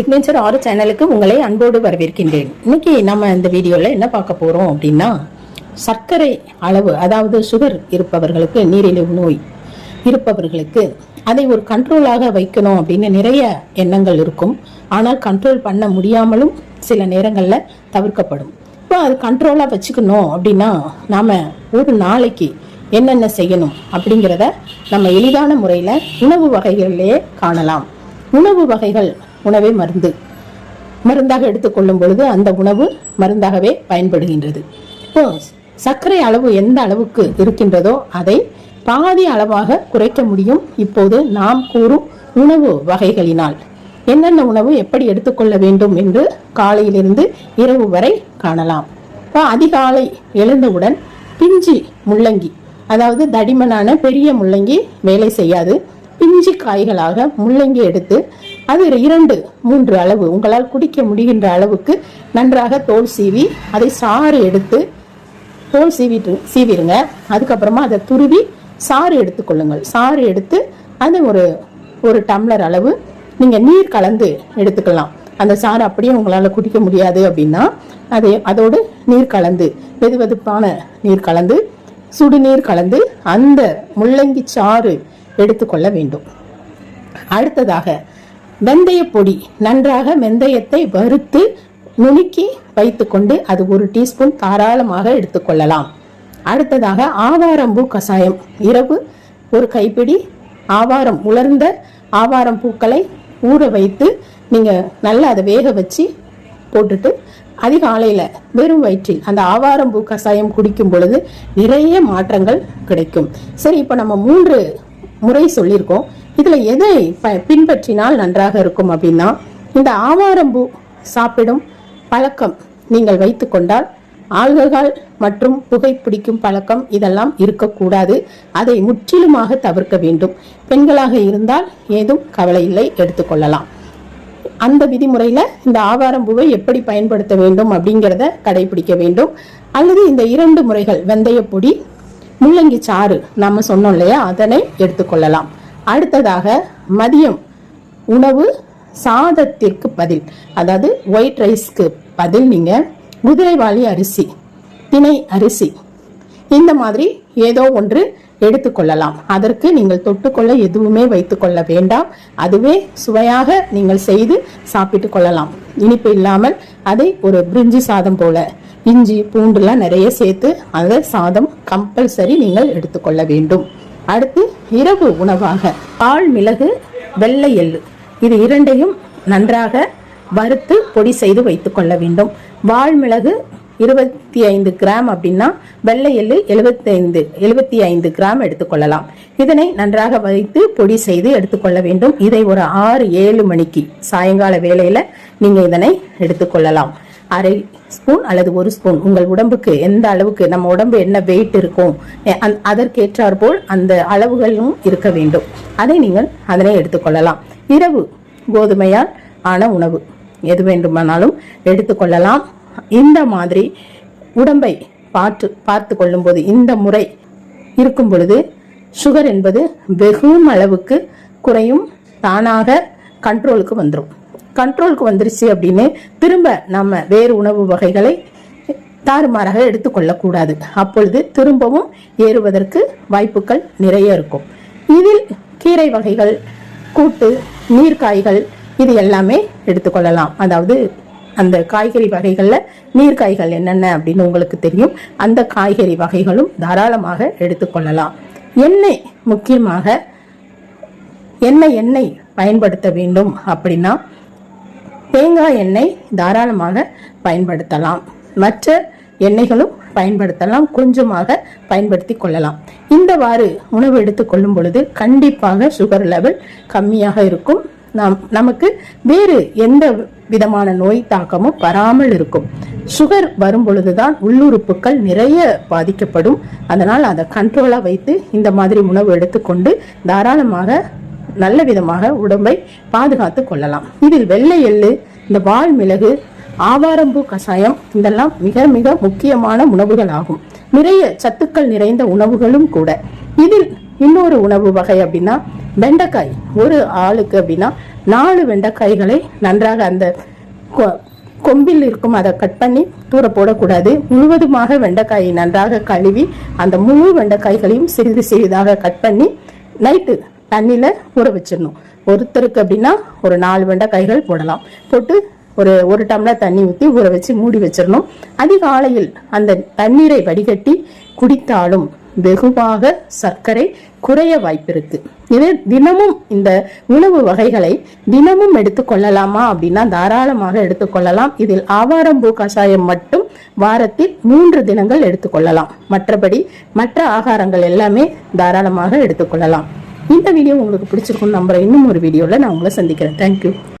Signature ஆறு சேனலுக்கு உங்களை அன்போடு வரவேற்கின்றேன். இன்னைக்கு நம்ம இந்த வீடியோவில் என்ன பார்க்க போகிறோம் அப்படின்னா சர்க்கரை அளவு அதாவது சுகர் இருப்பவர்களுக்கு நீரிழிவு நோய் இருப்பவர்களுக்கு அதை ஒரு கண்ட்ரோலாக வைக்கணும் அப்படின்னு நிறைய எண்ணங்கள் இருக்கும். ஆனால் கண்ட்ரோல் பண்ண முடியாமலும் சில நேரங்களில் தவிர்க்கப்படும். இப்போ அது கண்ட்ரோலாக வச்சுக்கணும் அப்படின்னா நாம் ஒரு நாளைக்கு என்னென்ன செய்யணும் அப்படிங்கிறத நம்ம எளிதான முறையில் உணவு வகைகளிலேயே காணலாம். உணவு வகைகள் உணவே மருந்து. மருந்தாக எடுத்துக்கொள்ளும் பொழுது அந்த உணவு மருந்தாகவே பயன்படுகின்றது. இப்போ சர்க்கரை அளவு எந்த அளவுக்கு இருக்கின்றதோ அதை பாதி அளவாக குறைக்க முடியும். இப்போது நாம் கூறும் உணவு வகைகளினால். என்னென்ன உணவு எப்படி எடுத்துக்கொள்ள வேண்டும் என்று காலையிலிருந்து இரவு வரை காணலாம். இப்போ அதிகாலை எழுந்தவுடன் பிஞ்சி முள்ளங்கி அதாவது தடிமனான பெரிய முள்ளங்கி வேலை செய்யாது. பிஞ்சு காய்களாக முள்ளங்கி எடுத்து அது இரண்டு மூன்று அளவு. உங்களால் குடிக்க முடிகின்ற அளவுக்கு நன்றாக தோல் சீவி அதை சாறு எடுத்து தோல் சீவிட்டு சீவிடுங்க அதுக்கப்புறமா அதை துருவி சாறு எடுத்துக்கொள்ளுங்கள் சாறு எடுத்து அதை ஒரு ஒரு டம்ளர் அளவு நீங்கள் நீர் கலந்து எடுத்துக்கலாம். அந்த சாறு அப்படியே உங்களால் குடிக்க முடியாது அப்படின்னா அதை அதோடு நீர் கலந்து வெதுவெதுப்பான நீர் கலந்து சுடுநீர் கலந்து அந்த முள்ளங்கி சாறு எடுத்துக்கொள்ள வேண்டும். அடுத்ததாக வெந்தய பொடி நன்றாக வெந்தயத்தை வறுத்து நுணுக்கி வைத்துக்கொண்டு அது ஒரு டீஸ்பூன் தாராளமாக எடுத்துக்கொள்ளலாம் அடுத்ததாக ஆவாரம்பூ கஷாயம் இரவு ஒரு கைப்பிடி ஆவாரம் உலர்ந்த ஆவாரம் பூக்களை ஊற வைத்து நீங்கள் நல்லா அதை வேக வச்சு போட்டுட்டு அதிகாலையில் வெறும் வயிற்றில் அந்த ஆவாரம்பூ கஷாயம் குடிக்கும் பொழுது நிறைய மாற்றங்கள் கிடைக்கும். சரி இப்போ நம்ம மூன்று முறை சொல்லியிருக்கோம். இதில் எதை ப- பின்பற்றினால் நன்றாக இருக்கும் அப்படின்னா இந்த ஆவாரம்பூ சாப்பிடும் பழக்கம் நீங்கள் வைத்து கொண்டால் ஆல்கஹால் மற்றும் புகைப்பிடிக்கும் பழக்கம் இதெல்லாம் இருக்கக்கூடாது. அதை முற்றிலுமாக தவிர்க்க வேண்டும். பெண்களாக இருந்தால் ஏதும் கவலை இல்லை எடுத்துக்கொள்ளலாம் அந்த விதிமுறையில் இந்த ஆவாரம்பூவை எப்படி பயன்படுத்த வேண்டும் அப்படிங்கிறத கடைபிடிக்க வேண்டும். அல்லது இந்த இரண்டு முறைகள் வெந்தயப்பொடி முள்ளங்கி சாறு நம்ம சொன்னோம் இல்லையா? அதனை எடுத்துக்கொள்ளலாம் அடுத்ததாக மதியம் உணவு சாதத்திற்கு பதில். அதாவது ஒயிட் ரைஸ்க்கு பதில் நீங்கள் குதிரைவாளி அரிசி திணை அரிசி. இந்த மாதிரி ஏதோ ஒன்று எடுத்துக்கொள்ளலாம் அதற்கு நீங்கள் தொட்டுக்கொள்ள எதுவுமே வைத்துக்கொள்ள வேண்டாம். அதுவே சுவையாக நீங்கள் செய்து சாப்பிட்டு கொள்ளலாம். இனிப்பு இல்லாமல் அதை ஒரு பிரிஞ்சி சாதம் போல இஞ்சி பூண்டுலாம் நிறைய சேர்த்து அந்த சாதம் கம்பல்சரி நீங்கள் எடுத்துக்கொள்ள வேண்டும். அடுத்து இரவு உணவாக பால் மிளகு வெள்ளை எள்ளு. இது இரண்டையும் நன்றாக வறுத்து பொடி செய்து வைத்துக்கொள்ள வேண்டும். வால்மிளகு இருபத்தி ஐந்து கிராம் அப்படின்னா வெள்ளை எள்ளு எழுபத்தி ஐந்து எழுபத்தி ஐந்து கிராம் எடுத்துக்கொள்ளலாம் இதனை நன்றாக வைத்து பொடி செய்து எடுத்துக்கொள்ள வேண்டும். இதை ஒரு ஆறு ஏழு மணிக்கு சாயங்கால வேலையில் நீங்கள் இதனை எடுத்துக்கொள்ளலாம் அரை ஸ்பூன் அல்லது ஒரு ஸ்பூன். உங்கள் உடம்புக்கு எந்த அளவுக்கு நம்ம உடம்பு என்ன வெயிட் இருக்கும் எ- போல் அதற்கேற்றாற்போல் அந்த அளவுகளும் இருக்க வேண்டும். அதை நீங்கள் அதனை எடுத்துக்கொள்ளலாம் இரவு கோதுமையால் ஆன உணவு. எது வேண்டுமானாலும் எடுத்துக்கொள்ளலாம் இந்த மாதிரி உடம்பை பார்த்து பார்த்து கொள்ளும்போது இந்த முறை இருக்கும் பொழுது சுகர் என்பது வெகும் அளவுக்கு குறையும் தானாக கண்ட்ரோலுக்கு வந்துடும் கண்ட்ரோலுக்கு வந்துருச்சு அப்படின்னு திரும்ப நம்ம வேறு உணவு வகைகளை தாறுமாறாக எடுத்துக்கொள்ளக்கூடாது. அப்பொழுது திரும்பவும் ஏறுவதற்கு வாய்ப்புகள் நிறைய இருக்கும். இதில் கீரை வகைகள் கூட்டு நீர்க்காய்கள் இது எல்லாமே எடுத்துக்கொள்ளலாம். அதாவது அந்த காய்கறி வகைகளில் நீர்க்காய்கள் என்னென்ன அப்படின்னு உங்களுக்கு தெரியும். அந்த காய்கறி வகைகளும் தாராளமாக எடுத்துக்கொள்ளலாம். எண்ணெய் முக்கியமாக என்ன எண்ணெய் பயன்படுத்த வேண்டும் அப்படின்னா தேங்காய் எண்ணெய் தாராளமாக பயன்படுத்தலாம். மற்ற எண்ணெய்களும் பயன்படுத்தலாம். கொஞ்சமாக பயன்படுத்தி கொள்ளலாம். இந்தவாறு உணவு எடுத்துக்கொள்ளும் பொழுது கண்டிப்பாக சுகர் லெவல் கம்மியாக இருக்கும். நாம் நமக்கு வேறு எந்த விதமான நோய் தாக்கமும் வராமல் இருக்கும். சுகர் வரும் பொழுதுதான் உள்ளுறுப்புகள் நிறைய பாதிக்கப்படும். அதனால் அதை கண்ட்ரோலாக வைத்து இந்த மாதிரி உணவு எடுத்துக்கொண்டு தாராளமாக நல்ல விதமாக உடம்பை பாதுகாத்து கொள்ளலாம். இதில் வெள்ளை எள்ளு இந்த வால் மிளகு ஆவாரம்பூ கஷாயம் இதெல்லாம் மிக மிக முக்கியமான உணவுகள் ஆகும் நிறைய சத்துக்கள் நிறைந்த உணவுகளும் கூட. இதில் இன்னொரு உணவு வகை அப்படின்னா வெண்டைக்காய். ஒரு ஆளுக்கு அப்படின்னா நாலு வெண்டைக்காய்களை நன்றாக அந்த கொ- கொம்பில் இருக்கும் அதை கட் பண்ணி தூர போடக்கூடாது. முழுவதுமாக வெண்டைக்காயை நன்றாக கழுவி அந்த முழு வெண்டைக்காய்களையும் சிறிது சிறிதாக கட் பண்ணி நைட்டு தண்ணியில் ஊற வச்சிடணும். ஒருத்தருக்கு அப்படின்னா ஒரு நாலு வெண்டை கைகள் போடலாம். போட்டு ஒரு ஒரு டம்ளர் தண்ணி ஊற்றி ஊற வச்சு மூடி வச்சிடணும். அதிகாலையில் அந்த தண்ணீரை வடிகட்டி குடித்தாலும் வெகுவாக சர்க்கரை குறைய வாய்ப்பிருக்கு இது தினமும் இந்த உணவு வகைகளை தினமும் எடுத்துக்கொள்ளலாமா அப்படின்னா தாராளமாக எடுத்துக்கொள்ளலாம் இதில் ஆவாரம்பூ கஷாயம் மட்டும் வாரத்தில் மூன்று தினங்கள் எடுத்துக்கொள்ளலாம் மற்றபடி மற்ற ஆகாரங்கள் எல்லாமே தாராளமாக எடுத்துக்கொள்ளலாம் இந்த வீடியோ உங்களுக்கு பிடிச்சிருக்கும் நம்புகிறேன் இன்னும் ஒரு வீடியோவில் நான் உங்களை சந்திக்கிறேன். தேங்க்யூ